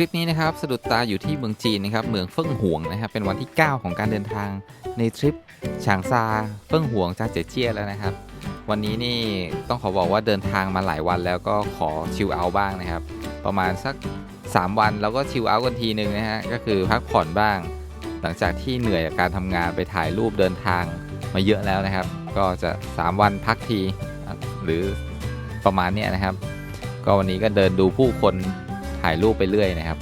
ลิปนี้นะครับสะดุดตาอยู่ที่เมืองจีนนะครับเมืองเฟิ่งหวงนะครับเป็นวันที่ 9 ของการเดินทางในทริปฉางซาเฟิ่งหวงจากเจยเจี้ยแล้วนะครับ วันนี้นี่ต้องขอบอกว่าเดินทางมาหลายวันแล้วก็ขอชิลเอาบ้างนะครับ ประมาณสัก 3 วันแล้วก็ชิลเอากันทีหนึ่งนะฮะก็คือพักผ่อนบ้าง หลังจากที่เหนื่อยจากการทำงานไปถ่ายรูปเดินทางมาเยอะแล้วนะครับ ก็จะ 3 วันพักทีหรือประมาณเนี้ยนะครับ ก็วันนี้ก็เดินดูผู้คน ถ่ายรูปไปเรื่อยนะครับ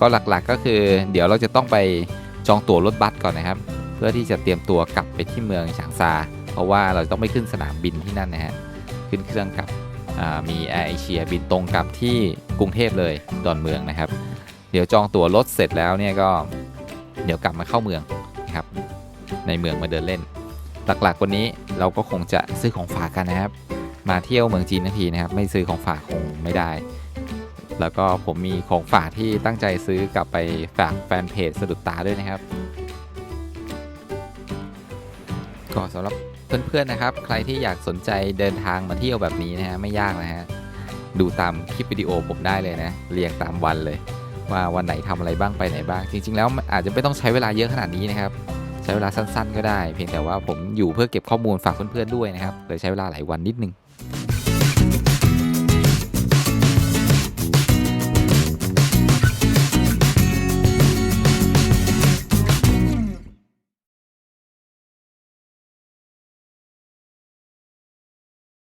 ก็หลักๆก็คือเดี๋ยวเราจะต้องไปจองตั๋วรถบัสก่อนนะครับ เพื่อที่จะเตรียมตัวกลับไปที่เมืองฉางซา เพราะว่าเราต้องไปขึ้นสนามบินที่นั่นนะฮะขึ้นเครื่องกับมีแอร์เอเชียบินตรงกลับที่กรุงเทพเลยดอนเมืองนะครับ เดี๋ยวจองตั๋วรถเสร็จแล้วเนี่ยก็เดี๋ยวกลับมาเข้าเมืองนะครับในเมืองมาเดินเล่น หลักๆวันนี้เราก็คงจะซื้อของฝากกันนะครับ มาเที่ยวเมืองจีนทันทีนะครับ ไม่ซื้อของฝากคงไม่ได้ แล้วก็ผมมีของฝากที่ตั้งใจซื้อกลับไปฝากแฟนเพจสะดุดตาด้วยนะครับ ก็สำหรับเพื่อนๆนะครับ ใครที่อยากสนใจเดินทางมาเที่ยวแบบนี้นะฮะไม่ยากนะฮะดูตามคลิปวิดีโอผมได้เลยนะเรียงตามวันเลย ว่าวันไหนทำอะไรบ้างไปไหนบ้าง จริง ๆ แล้วอาจจะไม่ต้องใช้เวลาเยอะขนาดนี้นะครับ ใช้เวลาสั้น ๆ ก็ได้ เพียงแต่ว่าผมอยู่เพื่อเก็บข้อมูลฝากเพื่อนๆด้วยนะครับเลยใช้เวลาหลายวันนิดนึง